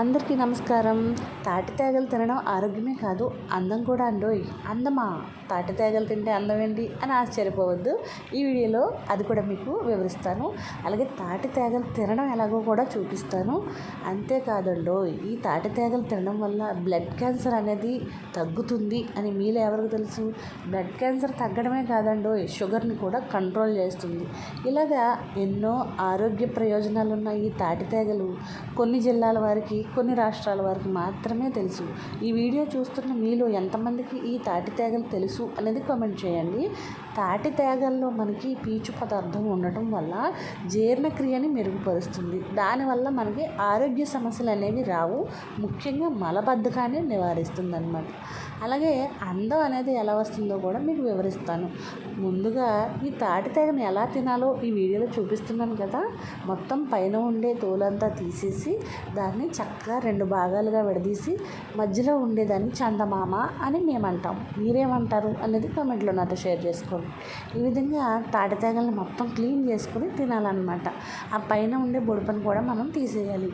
అందరికీ నమస్కారం. తాటి తేగలు తినడం ఆరోగ్యమే కాదు అందం కూడా అండోయ్. అందమా? తాటి తేగలు తింటే అందం ఏంటి అని ఆశ్చర్యపోవద్దు. ఈ వీడియోలో అది కూడా మీకు వివరిస్తాను. అలాగే తాటి తేగలు తినడం ఎలాగో కూడా చూపిస్తాను. అంతేకాదండో ఈ తాటి తేగలు తినడం వల్ల బ్లడ్ క్యాన్సర్ అనేది తగ్గుతుంది అని మీలో ఎవరికి తెలుసు? బ్లడ్ క్యాన్సర్ తగ్గడమే కాదండో షుగర్ని కూడా కంట్రోల్ చేస్తుంది. ఇలాగా ఎన్నో ఆరోగ్య ప్రయోజనాలు ఉన్న ఈ తాటి తేగలు. కొన్ని జిల్లాల వారికి కొన్ని రాష్ట్రాల వారికి మాత్రమే తెలుసు. ఈ వీడియో చూస్తున్న మీలో ఎంతమందికి ఈ తాటి తేగలు తెలుసు అనేది కామెంట్ చేయండి. తాటి తేగల్లో మనకి పీచు పదార్థం ఉండటం వల్ల జీర్ణక్రియని మెరుగుపరుస్తుంది. దానివల్ల మనకి ఆరోగ్య సమస్యలు అనేవి రావు. ముఖ్యంగా మలబద్ధకాన్ని నివారిస్తుంది అనమాట అలాగే అందం అనేది ఎలా వస్తుందో కూడా మీకు వివరిస్తాను. ముందుగా ఈ తాటి తేగను ఎలా తినాలో ఈ వీడియోలో చూపిస్తున్నాను కదా. మొత్తం పైన ఉండే తోలంతా తీసేసి దాన్ని చక్క చక్కగా రెండు భాగాలుగా విడదీసి మధ్యలో ఉండేదాన్ని చందమామ అని మేమంటాం. మీరేమంటారు అనేది కామెంట్లో నాతో షేర్ చేసుకోండి. ఈ విధంగా తాటి మొత్తం క్లీన్ చేసుకొని తినాలన్నమాట. ఆ పైన ఉండే బొడుపని కూడా మనం తీసేయాలి.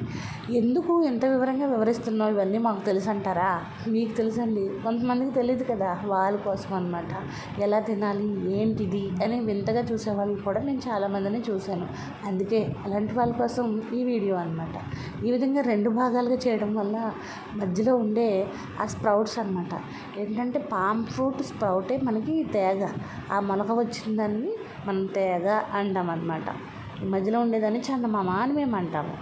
ఎందుకు ఎంత వివరంగా వివరిస్తున్నావు ఇవన్నీ మాకు తెలుసు అంటారా మీకు తెలుసండి. కొంతమందికి తెలియదు కదా వాళ్ళ కోసం అనమాట ఎలా తినాలి? ఏంటిది? అని వింతగా చూసేవాళ్ళు కూడా నేను చాలామందిని చూశాను. అందుకే అలాంటి వాళ్ళ కోసం ఈ వీడియో అనమాట ఈ విధంగా రెండు భాగాలు భాగాలుగా చేయడం వల్ల మధ్యలో ఉండే ఆ స్ప్రౌట్స్ అనమాట ఏంటంటే పామ్ ఫ్రూట్ స్ప్రౌటే మనకి తేగ. ఆ మొలక వచ్చిన దాన్ని మనం తేగ అంటాం అనమాట ఈ మధ్యలో ఉండేదాన్ని చందమామ అని మేము అంటాము.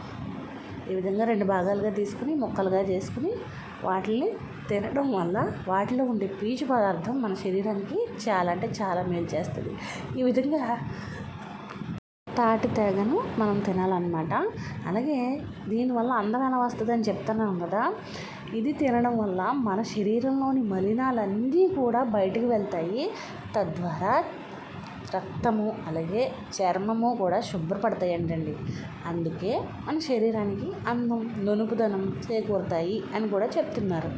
ఈ విధంగా రెండు భాగాలుగా తీసుకుని ముక్కలుగా చేసుకుని వాటిని తినడం వల్ల వాటిలో ఉండే పీచు పదార్థం మన శరీరానికి చాలా అంటే చాలా మేలు చేస్తుంది. ఈ విధంగా తాటి తేగను మనం తినాలన్నమాట. అలాగే దీనివల్ల అందం ఎలా వస్తుంది అని చెప్తున్నాం కదా. ఇది తినడం వల్ల మన శరీరంలోని మలినాలన్నీ కూడా బయటకు వెళ్తాయి. తద్వారా రక్తము అలాగే చర్మము కూడా శుభ్రపడతాయంటండి. అందుకే మన శరీరానికి అందం నునుపుదనం చేకూరుతాయి అని కూడా చెప్తున్నారు.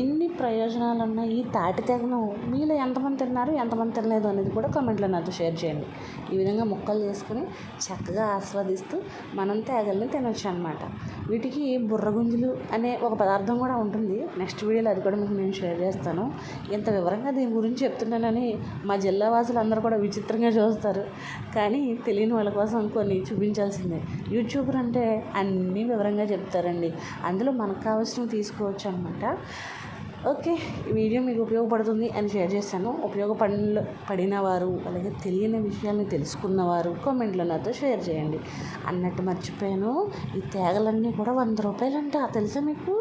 ఇన్ని ప్రయోజనాలు ఉన్న ఈ తాటి తెగను మీలో ఎంతమంది తిన్నారు ఎంతమంది తినలేదు అనేది కూడా కామెంట్లో నాతో షేర్ చేయండి. ఈ విధంగా ముక్కలు చేసుకుని చక్కగా ఆస్వాదిస్తూ మనం తేగల్ని తినొచ్చు అనమాట వీటికి బుర్రగుంజులు అనే ఒక పదార్థం కూడా ఉంటుంది. నెక్స్ట్ వీడియోలో అది కూడా మీకు నేను షేర్ చేస్తాను. ఇంత వివరంగా దీని గురించి చెప్తున్నానని మా జిల్లా వాసులు అందరూ కూడా విచిత్రంగా చూస్తారు. కానీ తెలియని వాళ్ళ కోసం కొన్ని చూపించాల్సిందే. యూట్యూబర్ అంటే అన్నీ వివరంగా చెప్తారండి. అందులో మనకు కావాల్సినవి తీసుకోవచ్చు అనమాట ఓకే ఈ వీడియో మీకు ఉపయోగపడుతుంది అని షేర్ చేశాను. ఉపయోగపడిన పడిన వారు అలాగే తెలియని విషయాన్ని తెలుసుకున్నవారు కామెంట్లో నాతో షేర్ చేయండి. అన్నట్టు మర్చిపోయాను. ఈ తేగలన్నీ కూడా వంద రూపాయలంట తెలుసా మీకు?